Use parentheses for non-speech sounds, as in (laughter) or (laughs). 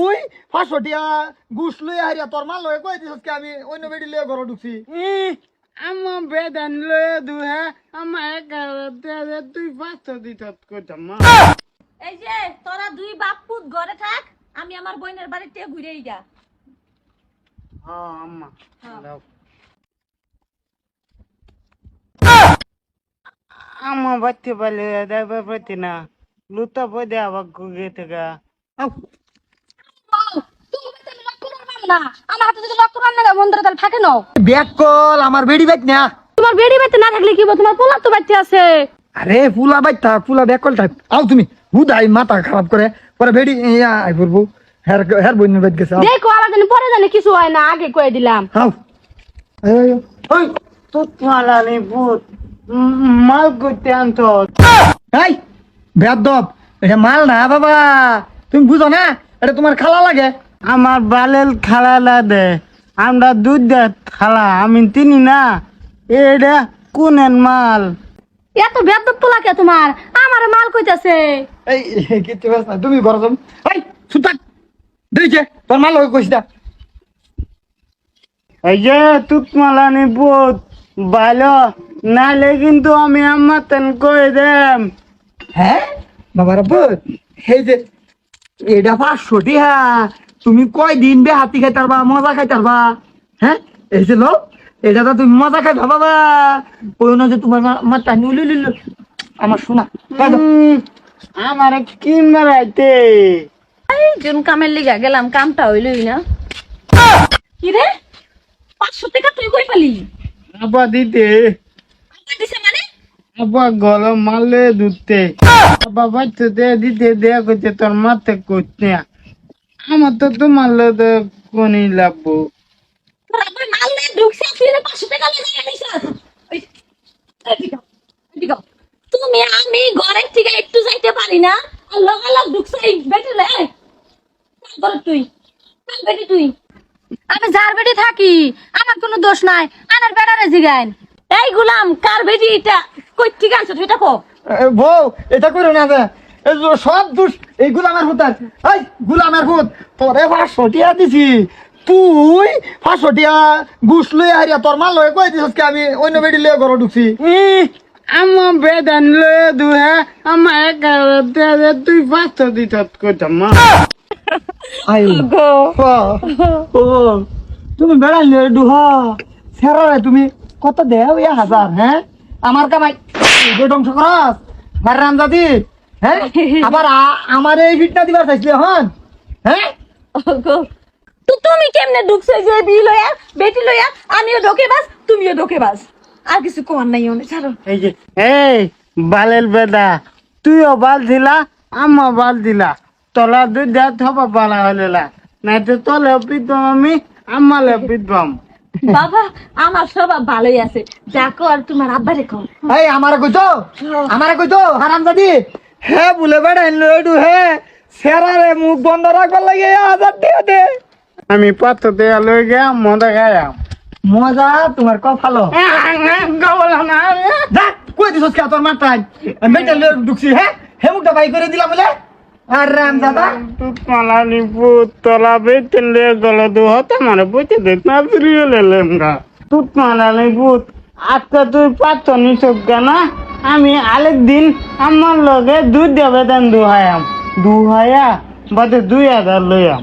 তুই পাঁচশো টিয়া ঘুষ লই হারিয়া তোর মাল লয়ে কই দিছস কি আমি? অন্য বেডি লয়ে ঘর ঢুকছি। আমার বেদান লয়ে দুহে আমার এগারো তুই পাঁচশো দিত করতাম মা। এই যে তোরা দুই বাপ পুত ঘরে থাক আমি আমার বোনের বাড়িতে ঘুরে যা হ্যাঁ আম্মা। আম্মা বাচ্চা পালে দেবে না। লুতা পদে আবার গুগে থেকে না। আমার হাতে যদি রক্ত রান্না গা বন্ধুরা তাহলে থাকে নাও। ব্যাক কল আমার বেডি বাইক না। তোমার বেড়ি বাড়িতে না থাকলে কি তোমার পোলা তো বাচ্চা আছে। আরে ফুলা বাইক থাক ফুলা ব্যাক কল টাইপ আও তুমি হুদাই মাথা খারাপ করে পরে বেডি ইয়া আই পড়ব হের হের বইন বাইক গেছে দেখো আবার জানি পরে জানি কিছু হয় না আগে কয়ে দিলাম। আয়। ওই তুত মালানি ভূত। মাল করতে আনতো এই বেদব এটা মাল না বাবা। তুমি বুঝো না এটা তোমার খালা লাগে। আমার বালেল খালা দে আমরা দুধ দে খালা আমি চিনি না এটা কোনের মাল? এত বেদব পোলা কে তোমার? আমার মাল কইতাছে। এই কিচ্ছু ব্যাস না তুমি ঘর যাম এই সুতাক দেখছে তোর মাল লাগে কইস না। এই যে তুত মালানি ভূত ভালো নালে কিন্তু আমি আমার তেন কই দেম। হ্যাঁ? বাবা রাব্বু এই যে এটা পাঁচশো টিহা তুমি কয় দিন বে হাতি খাইতে পারবা মজা খাইতে পারবা হ্যাঁ? এই যে লো এটা তো তুমি মজা খাই বাবা ওই না যে তোমার মার টানি উলি উলি উলি। আমার শোনা আমার কি মারাইতে? এই জন কামের লিগা গেলাম কামটা হইলই না। কি রে? পাঁচশো টাকা তুই কই পালি? আবার দিতে। আবার দিছে মানে? আবার গরম মারলে দুধতে। দে দিতে দেয়া করছে, তোর করছে আমার তো তোমার লোক কোনি লাগবো তুমি আমি ঘরের থেকে একটু যাইতে পারি না। আর লগালগ ঢুকছে বেটি লে তুই? বেটি তুই? আমি যার বেটি থাকি, আমার কোনো দোষ নাই। আনার বেড়ারে জিগাইন। এই, গুলাম, কার বেটি এটা? কই ঠিক এটা কো বউ এটা করে না যে এই যে সব দুষ এই গুলামের হুতার এই গুলামের হুত তোরে পাঁচশো টিয়া দিছি। তুই পাঁচশো টিয়া ঘুষ লই হারিয়া তোর মাল লয়ে কই দিছস কি আমি অন্য বেডি লয়ে ঘর ঢুকছি? আমার বেদান লয়ে দুহে আমার তুই পাঁচশো দিত মা। ও তুমি বেড়াই নিয়ে ডুহা সেরারে তুমি কত দেও এক হাজার হ্যাঁ? আমার কামাই ধ্বংস করাস? মার রামজাদি হ্যাঁ? (laughs) আবার আমার এই ফিটনা দিবার চাইছিলে হন হ্যাঁ? তো তুমি কেমনে ঢুকছো যে বি লইয়া বেটি লইয়া? আমিও ঢোকে বাস তুমিও ঢোকে বাস। আর কিছু কমার নাই ওনে ছাড়ো। এই যে এই বালের বেদা তুইও বাল দিলা আমা বাল দিলা। তলা দুই দেয়া থবা বালা হলেলা নাই তো তলে পিতাম আমি আমালে পিতাম বাবা আমার স্বভাব ভালোই আছে। দেখো আর তোমার আব্বারে কম এই আমারে কইতো আমারে কইতো হারামজাদি হে বলে বেড়াই নিয়ে ডু হে। সেরারে মুখ বন্ধ রাখবার লাগে হাজার টাকা দে। আমি পাত্র দেয়া লই গিয়া মদা খাইয়াম। মজা তোমার কফালো গাবলা না। যা কই দিছস কে তোর মাথায়? আমি বেটা লয়ে ঢুকছি হ্যাঁ হে মুখটা বাই করে দিলাম বলে তলা বেতেন লে গল দু মানে বইতে দেখ না তুত মালানি পুত আজকে তুই পাত্র নিছক না? আমি আরেক দিন আমার লগে দুধ দেবে দেন দুহায়াম দুহায়া বাদে দুই হাজার লইয়াম